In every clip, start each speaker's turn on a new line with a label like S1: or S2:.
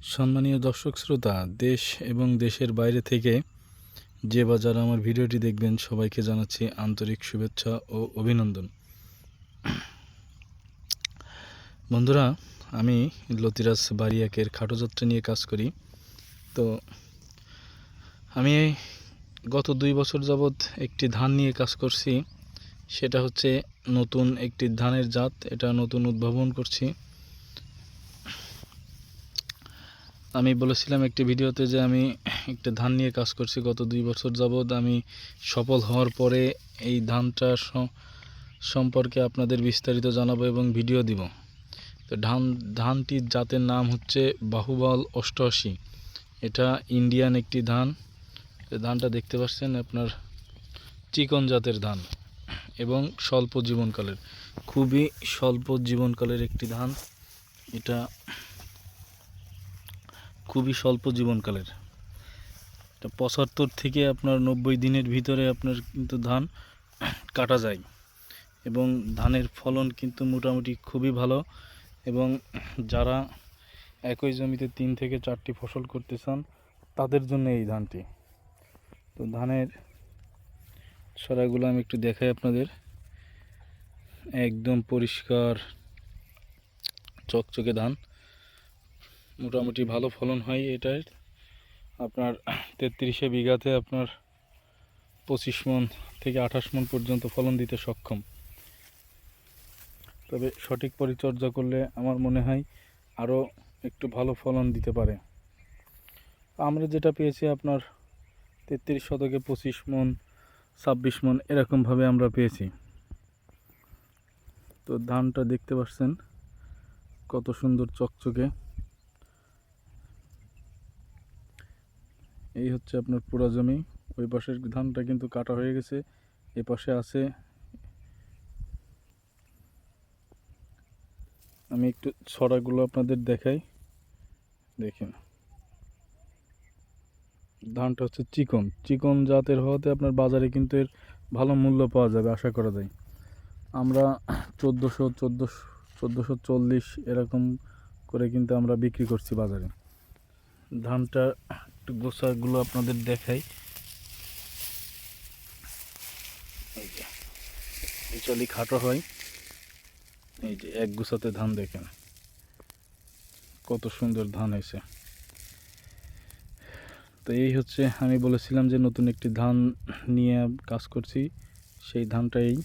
S1: সম্মানীয় দর্শক শ্রোতা, দেশ এবং দেশের বাইরে থেকে যে বা যারা আমার ভিডিওটি দেখবেন, সবাইকে জানাচ্ছি আন্তরিক শুভেচ্ছা ও অভিনন্দন। বন্ধুরা, আমি লতিরাজ বারিয়াকের খাটো যাত্রা নিয়ে কাজ করি। তো আমি গত দুই বছর যাবৎ একটি ধান নিয়ে কাজ করছি। সেটা হচ্ছে নতুন একটি ধানের জাত। এটা নতুন উদ্ভাবন করছি। আমি বলেছিলাম একটি ভিডিওতে যে আমি একটা ধান নিয়ে কাজ করছি গত দুই বছর যাবৎ। আমি সফল হওয়ার পরে এই ধানটা সম্পর্কে আপনাদের বিস্তারিত জানাব এবং ভিডিও দিব। তো ধান, ধানটির জাতের নাম হচ্ছে বাহুবল অষ্টআশি। এটা ইন্ডিয়ান একটি ধান। ধানটা দেখতে পাচ্ছেন আপনার চিকন জাতের ধান এবং স্বল্প জীবনকালের। খুবই স্বল্প জীবনকালের একটি ধান। এটা খুবই স্বল্প জীবনকালের। এটা পঁচাত্তর থেকে আপনার নব্বই দিনের ভিতরে আপনার কিন্তু ধান কাটা যায় এবং ধানের ফলন কিন্তু মোটামুটি খুবই ভালো এবং যারা একই জমিতে তিন থেকে চারটি ফসল করতে চান, তাদের জন্য এই ধানটি। তো ধানের সরাগুলো আমি একটু দেখাই আপনাদের। একদম পরিষ্কার, চকচকে ধান। মোটামুটি ভালো ফলন হয় এটার। আপনার তেত্রিশে বিঘাতে আপনার পঁচিশ মন থেকে আঠাশ মন পর্যন্ত ফলন দিতে সক্ষম। তবে সঠিক পরিচর্যা করলে আমার মনে হয় আরও একটু ভালো ফলন দিতে পারে। আমরা যেটা পেয়েছি আপনার তেত্রিশ শতকে পঁচিশ মন, ছাব্বিশ মন এরকমভাবে আমরা পেয়েছি। তো ধানটা দেখতে পাচ্ছেন কত সুন্দর চকচকে। এই হচ্ছে আপনার পুরা জমি। ওই পাশের ধানটা কিন্তু কাটা হয়ে গেছে। এ পাশে আছে আমি একটু ছড়াগুলো আপনাদের দেখাই। দেখেন। ধানটা হচ্ছে চিকন। চিকন জাতের হওয়াতে আপনার বাজারে কিন্তু এর ভালো মূল্য পাওয়া যাবে, আশা করা যায়। আমরা চোদ্দোশো চোদ্দোশো চোদ্দোশো চল্লিশ এরকম করে কিন্তু আমরা বিক্রি করছি বাজারে। ধানটা একটু গোছাগুলো আপনাদের দেখাই। এই যে বিচলি খাটো হয়। এই যে, এক গুছাতে ধান দেখেন। কত সুন্দর ধান হয়েছে। তো এই হচ্ছে, আমি বলেছিলাম যে নতুন একটি ধান নিয়ে কাজ করছি। সেই ধানটাই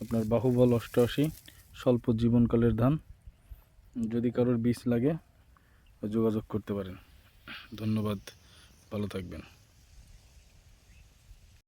S1: আপনার বাহুবল অষ্টআশি, স্বল্প জীবনকালের ধান। যদি কারোর বীজ লাগে, যোগাযোগ করতে পারেন। ধন্যবাদ ভালো থাকবেন।